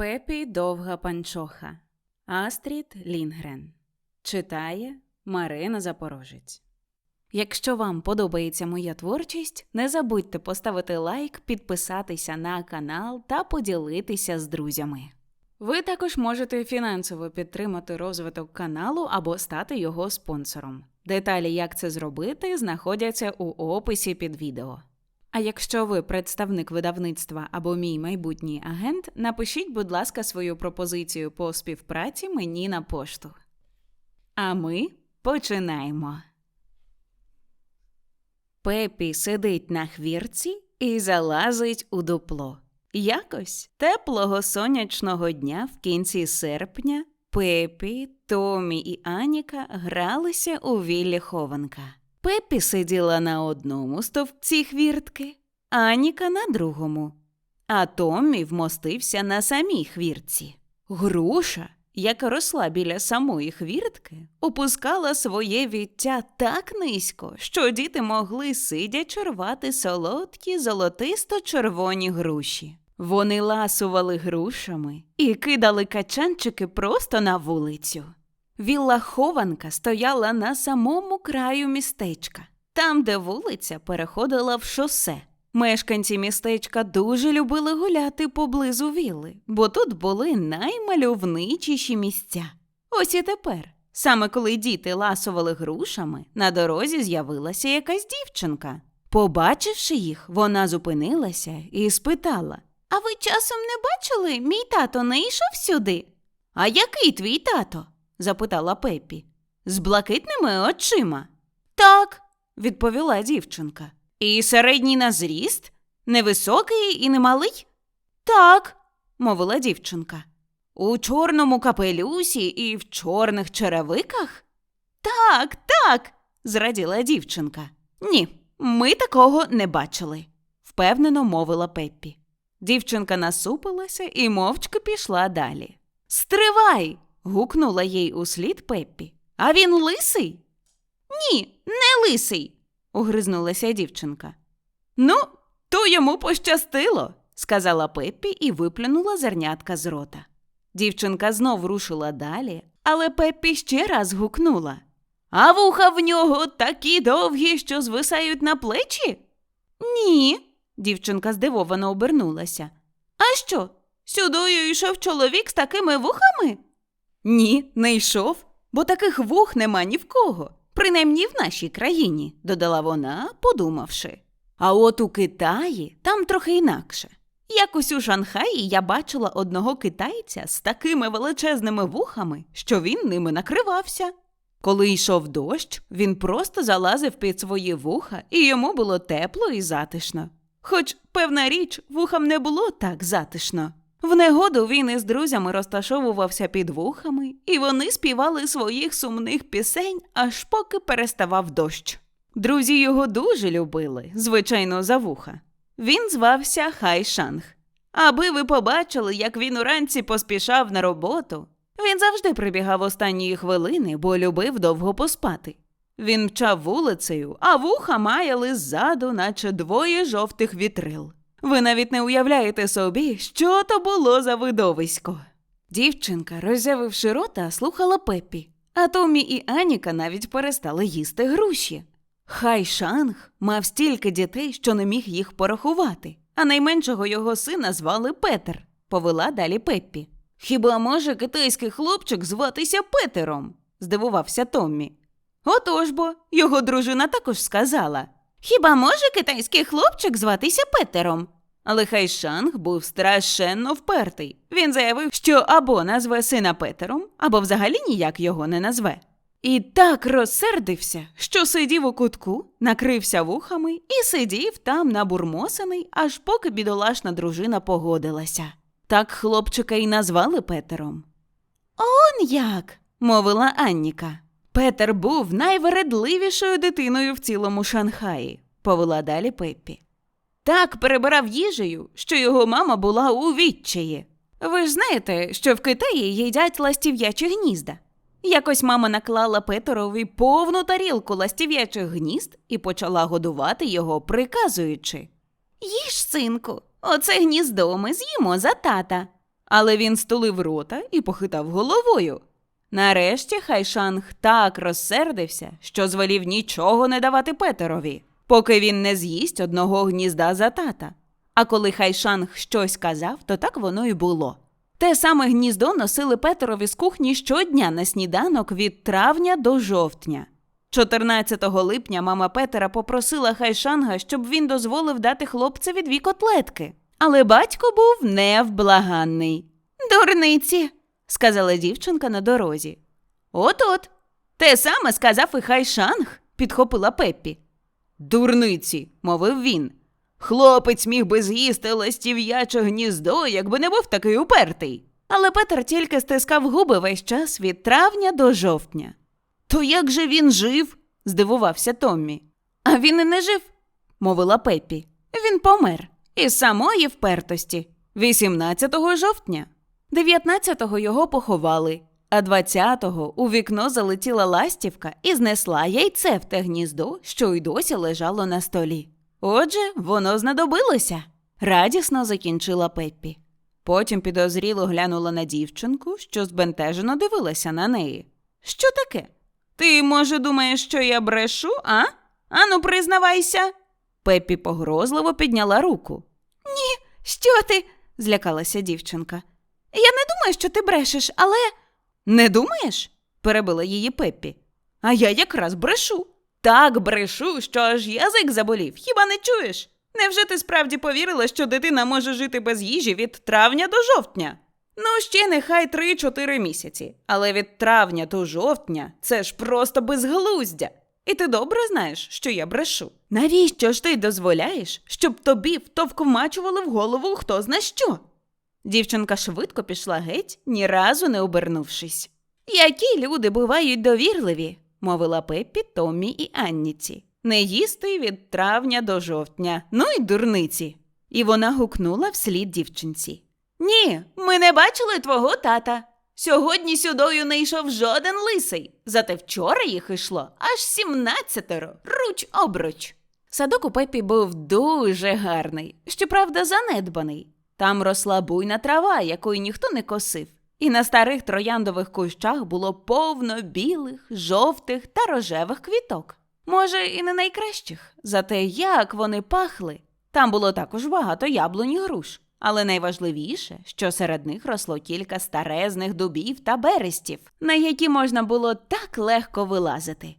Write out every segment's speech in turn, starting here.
Пепі довга панчоха. Астрід Лінгрен. Читає Марина Запорожець. Якщо вам подобається моя творчість, не забудьте поставити лайк, підписатися на канал та поділитися з друзями. Ви також можете фінансово підтримати розвиток каналу або стати його спонсором. Деталі, як це зробити, знаходяться у описі під відео. А якщо ви представник видавництва або мій майбутній агент, напишіть, будь ласка, свою пропозицію по співпраці мені на пошту. А ми починаємо. Пепі сидить на хвірці і залазить у дупло. Якось теплого сонячного дня в кінці серпня Пепі, Томі і Аніка гралися у віллі хованка. Пепі сиділа на одному стовпці хвіртки, Аніка на другому, а Томмі вмостився на самій хвіртці. Груша, яка росла біля самої хвіртки, опускала своє віття так низько, що діти могли сидячи рвати солодкі золотисто-червоні груші. Вони ласували грушами і кидали качанчики просто на вулицю. Вілла хованка стояла на самому краю містечка, там, де вулиця переходила в шосе. Мешканці містечка дуже любили гуляти поблизу вілли, бо тут були наймальовничіші місця. Ось і тепер, саме коли діти ласували грушами, на дорозі з'явилася якась дівчинка. Побачивши їх, вона зупинилася і спитала: А ви часом не бачили, мій тато не йшов сюди? А який твій тато? Запитала Пеппі. З блакитними очима. Так, відповіла дівчинка. І середній на зріст? Невисокий і не малий? Так, мовила дівчинка. У чорному капелюсі і в чорних черевиках? Так, так, зраділа дівчинка. Ні, ми такого не бачили, впевнено мовила Пеппі. Дівчинка насупилася і мовчки пішла далі. Стривай. Гукнула їй услід Пеппі. А він лисий? Ні, не лисий, огризнулася дівчинка. Ну, то йому пощастило, сказала Пеппі і виплюнула зернятка з рота. Дівчинка знов рушила далі, але Пеппі ще раз гукнула. А вуха в нього такі довгі, що звисають на плечі? Ні, дівчинка здивовано обернулася. А що? Сюдою йшов чоловік з такими вухами? Ні, не йшов, бо таких вух нема ні в кого, принаймні в нашій країні, додала вона, подумавши. А от у Китаї там трохи інакше. Якось у Шанхаї я бачила одного китайця з такими величезними вухами, що він ними накривався. Коли йшов дощ, він просто залазив під свої вуха, і йому було тепло і затишно. Хоч, певна річ, вухам не було так затишно. В негоду він із друзями розташовувався під вухами, і вони співали своїх сумних пісень, аж поки переставав дощ. Друзі його дуже любили, звичайно, за вуха. Він звався Хай Шанг. Аби ви побачили, як він уранці поспішав на роботу. Він завжди прибігав останньої хвилини, бо любив довго поспати. Він мчав вулицею, а вуха маяли ззаду, наче двоє жовтих вітрил. Ви навіть не уявляєте собі, що то було за видовисько. Дівчинка, роззявивши рота, слухала Пеппі, а Томі і Аніка навіть перестали їсти груші. Хай Шанг мав стільки дітей, що не міг їх порахувати, а найменшого його сина звали Петер, повела далі Пеппі. Хіба може китайський хлопчик зватися Петером? здивувався Томмі. Отож бо, його дружина також сказала. Хіба може китайський хлопчик зватися Петером? Але хай Шанг був страшенно впертий. Він заявив, що або назве сина Петером, або взагалі ніяк його не назве. І так розсердився, що сидів у кутку, накрився вухами і сидів там набурмосений, аж поки бідолашна дружина погодилася. Так хлопчика й назвали Петером. Он як, мовила Анніка. Петер був найвередливішою дитиною в цілому Шанхаї, повела далі Пеппі. Так перебирав їжею, що його мама була у відчаї. Ви ж знаєте, що в Китаї їдять ластів'ячі гнізда. Якось мама наклала Петерові повну тарілку ластів'ячих гнізд і почала годувати його, приказуючи Їж, синку, оце гніздо ми з'їмо за тата. Але він стулив рота і похитав головою. Нарешті Хайшанг так розсердився, що звелів нічого не давати Петерові, поки він не з'їсть одного гнізда за тата. А коли Хайшанг щось казав, то так воно і було. Те саме гніздо носили Петерові з кухні щодня на сніданок від травня до жовтня. 14 липня мама Петера попросила Хайшанга, щоб він дозволив дати хлопцеві дві котлетки. Але батько був невблаганний. Дурниці, сказала дівчинка на дорозі. От-от. Те саме сказав і Хайшанг, підхопила Пеппі. Дурниці, мовив він. Хлопець міг би з'їсти ластів'яче гніздо, якби не був такий упертий. Але Петер тільки стискав губи весь час від травня до жовтня. То як же він жив? здивувався Томмі. А він і не жив, мовила Пеппі. Він помер із самої впертості, 18 жовтня. 19-го його поховали, а 20-го у вікно залетіла ластівка і знесла яйце в те гніздо, що й досі лежало на столі. Отже, воно знадобилося, радісно закінчила Пеппі. Потім підозріло глянула на дівчинку, що збентежено дивилася на неї. Що таке? Ти, може, думаєш, що я брешу, а? Ану, признавайся. Пеппі погрозливо підняла руку. Ні, що ти? злякалася дівчинка. Я не думаю, що ти брешеш, але. Не думаєш? перебила її Пеппі. А я якраз брешу. Так брешу, що аж язик заболів. Хіба не чуєш? Невже ти справді повірила, що дитина може жити без їжі від травня до жовтня? Ну, ще нехай 3-4 місяці, але від травня до жовтня це ж просто безглуздя. І ти добре знаєш, що я брешу. Навіщо ж ти дозволяєш, щоб тобі втовкмачували в голову хто зна що? Дівчинка швидко пішла геть, ні разу не обернувшись. Які люди бувають довірливі, мовила Пеппі, Томмі і Анніці. Не їсти від травня до жовтня, ну й дурниці. І вона гукнула вслід дівчинці. Ні, ми не бачили твого тата. Сьогодні сюдою не йшов жоден лисий, зате вчора їх йшло аж сімнадцятеро, руч обруч. Садок у Пепі був дуже гарний, щоправда, занедбаний. Там росла буйна трава, якої ніхто не косив, і на старих трояндових кущах було повно білих, жовтих та рожевих квіток. Може, і не найкращих, зате як вони пахли. Там було також багато яблунь і груш, але найважливіше, що серед них росло кілька старезних дубів та берестів, на які можна було так легко вилазити.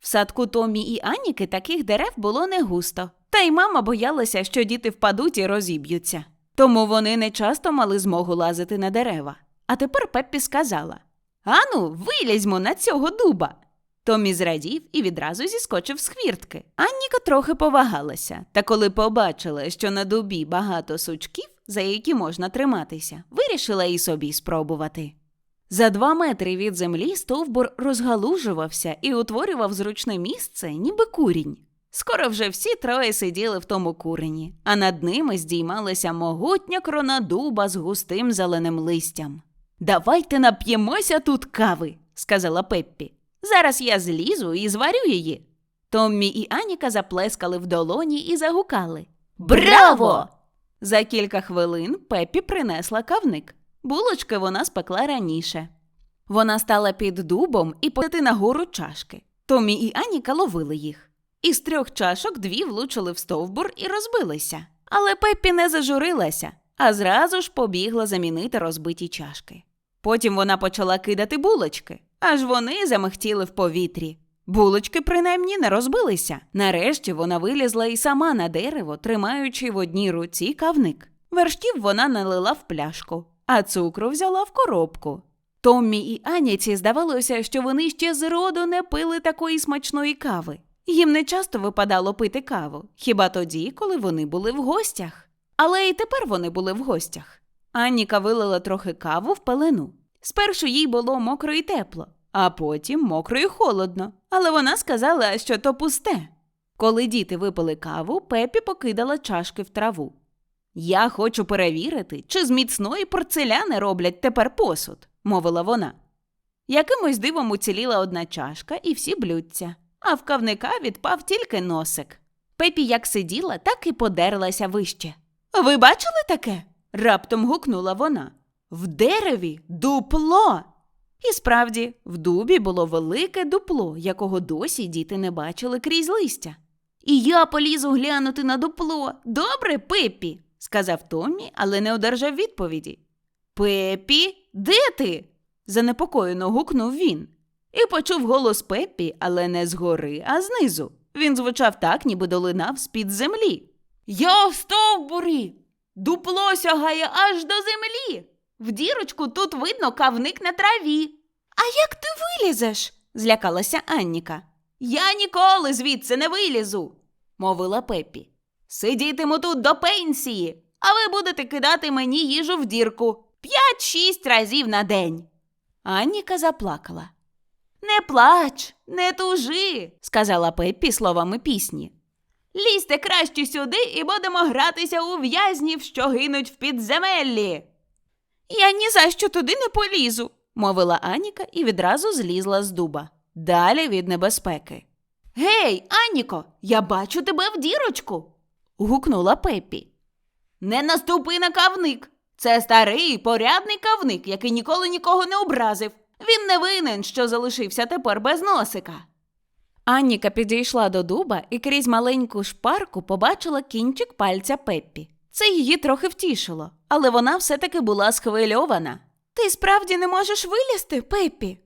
В садку Томі і Аніки таких дерев було не густо, та й мама боялася, що діти впадуть і розіб'ються. Тому вони не часто мали змогу лазити на дерева. А тепер Пеппі сказала: Ану, вилізьмо на цього дуба. Томі зрадів і відразу зіскочив з хвіртки. Анніка трохи повагалася, та коли побачила, що на дубі багато сучків, за які можна триматися, вирішила і собі спробувати. За два метри від землі стовбур розгалужувався і утворював зручне місце, ніби курінь. Скоро вже всі троє сиділи в тому курені, а над ними здіймалася могутня крона дуба з густим зеленим листям. Давайте нап'ємося тут кави, сказала Пеппі. Зараз я злізу і зварю її. Томмі і Аніка заплескали в долоні і загукали. Браво! За кілька хвилин Пеппі принесла кавник. Булочки вона спекла раніше. Вона стала під дубом і потати нагору чашки. Томі і Аніка ловили їх. Із трьох чашок дві влучили в стовбур і розбилися. Але Пеппі не зажурилася, а зразу ж побігла замінити розбиті чашки. Потім вона почала кидати булочки, аж вони замихтіли в повітрі. Булочки, принаймні, не розбилися. Нарешті вона вилізла і сама на дерево, тримаючи в одній руці кавник. Вершків вона налила в пляшку, а цукру взяла в коробку. Томмі і Аніці здавалося, що вони ще зроду не пили такої смачної кави. Їм не часто випадало пити каву, хіба тоді, коли вони були в гостях. Але і тепер вони були в гостях. Анніка вилила трохи каву в пелену. Спершу їй було мокро і тепло, а потім мокро і холодно. Але вона сказала, що то пусте. Коли діти випили каву, Пепі покидала чашки в траву. Я хочу перевірити, чи з міцної порцеляни роблять тепер посуд, мовила вона. Якимось дивом уціліла одна чашка і всі блюдця, а в кавника відпав тільки носик. Пепі як сиділа, так і подерлася вище. Ви бачили таке? раптом гукнула вона. В дереві дупло. І справді, в дубі було велике дупло, якого досі діти не бачили крізь листя. І я полізу глянути на дупло. Добре, Пеппі? сказав Томмі, але не одержав відповіді. Пеппі, де ти? занепокоєно гукнув він. І почув голос Пеппі, але не згори, а знизу. Він звучав так, ніби долинав з-під землі. Я в стовбурі. Дупло сягає аж до землі. В дірочку тут видно кавник на траві. А як ти вилізеш? злякалася Анніка. Я ніколи звідси не вилізу, мовила Пеппі. Сидітиму тут до пенсії, а ви будете кидати мені їжу в дірку п'ять-шість разів на день. Анніка заплакала. Не плач, не тужи, сказала Пеппі словами пісні. Лізьте краще сюди і будемо гратися у в'язнів, що гинуть в підземеллі. Я ні за що туди не полізу, мовила Аніка і відразу злізла з дуба. Далі від небезпеки. Гей, Аніко, я бачу тебе в дірочку. гукнула Пеппі. Не наступи на кавник. Це старий порядний кавник, який ніколи нікого не образив. Він не винен, що залишився тепер без носика. Анніка підійшла до дуба і крізь маленьку шпарку побачила кінчик пальця Пеппі. Це її трохи втішило, але вона все-таки була схвильована. Ти справді не можеш вилізти, Пеппі?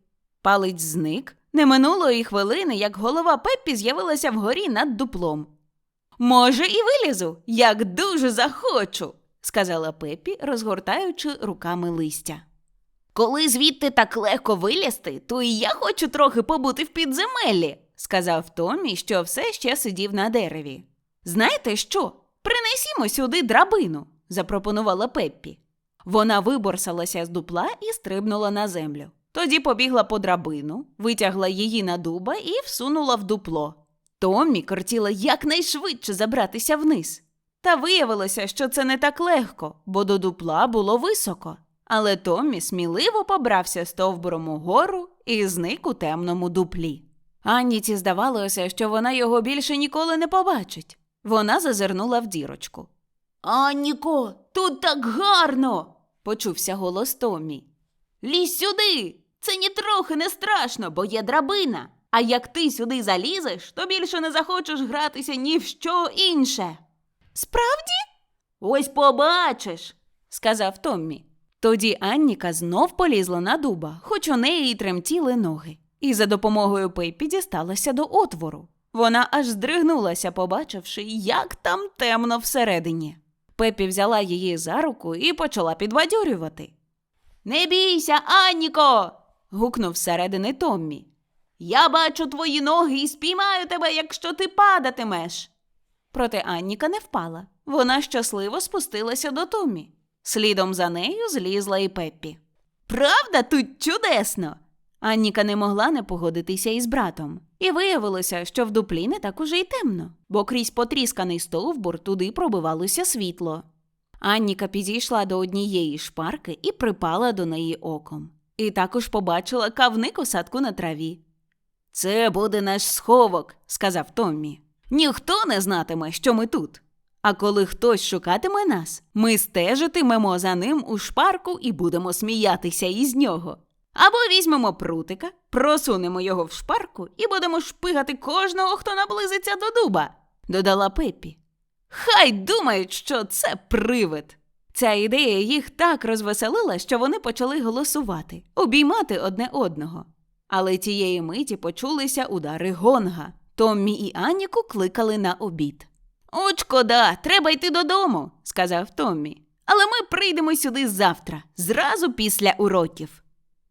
Палець зник. Не минуло і хвилини, як голова Пеппі з'явилася вгорі над дуплом. Може, і вилізу, як дуже захочу, сказала Пеппі, розгортаючи руками листя. Коли звідти так легко вилізти, то і я хочу трохи побути в підземеллі, сказав Томі, що все ще сидів на дереві. Знаєте що? Принесімо сюди драбину, запропонувала Пеппі. Вона виборсалася з дупла і стрибнула на землю. Тоді побігла по драбину, витягла її на дуба і всунула в дупло. Томмі кортіла якнайшвидше забратися вниз. Та виявилося, що це не так легко, бо до дупла було високо. Але Томмі сміливо побрався стовбуром угору і зник у темному дуплі. Анніці здавалося, що вона його більше ніколи не побачить. Вона зазирнула в дірочку. Анніко, тут так гарно. почувся голос Томмі. Лізь сюди. Це нітрохи не страшно, бо є драбина. А як ти сюди залізеш, то більше не захочеш гратися ні в що інше. Справді? Ось побачиш, сказав Томмі. Тоді Анніка знов полізла на дуба, хоч у неї й тремтіли ноги, і за допомогою Пейпі дісталася до отвору. Вона аж здригнулася, побачивши, як там темно всередині. Пепі взяла її за руку і почала підбадьорювати. Не бійся, Анніко. гукнув зсередини Томмі. Я бачу твої ноги і спіймаю тебе, якщо ти падатимеш. Проте Анніка не впала. Вона щасливо спустилася до Томмі. Слідом за нею злізла і Пеппі. Правда, тут чудесно. Анніка не могла не погодитися із братом. І виявилося, що в дуплі не так уже й темно, бо крізь потрісканий стовбур туди пробивалося світло. Анніка підійшла до однієї шпарки і припала до неї оком. І також побачила кавник у садку на траві. Це буде наш сховок, сказав Томмі. Ніхто не знатиме, що ми тут. А коли хтось шукатиме нас, ми стежитимемо за ним у шпарку і будемо сміятися із нього. Або візьмемо прутика, просунемо його в шпарку і будемо шпигати кожного, хто наблизиться до дуба, додала Пеппі. Хай думають, що це привид. Ця ідея їх так розвеселила, що вони почали голосувати, обіймати одне одного. Але тієї миті почулися удари гонга. Томмі і Аніку кликали на обід. От шкода, треба йти додому, сказав Томмі. Але ми прийдемо сюди завтра, зразу після уроків.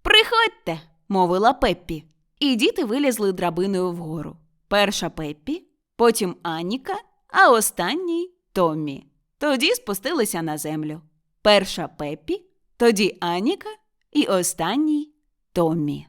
Приходьте, мовила Пеппі. І діти вилізли драбиною вгору. Перша Пеппі, потім Аніка, а останній Томмі. Тоді спустилися на землю. Перша Пеппі, тоді Аніка і останній Томмі.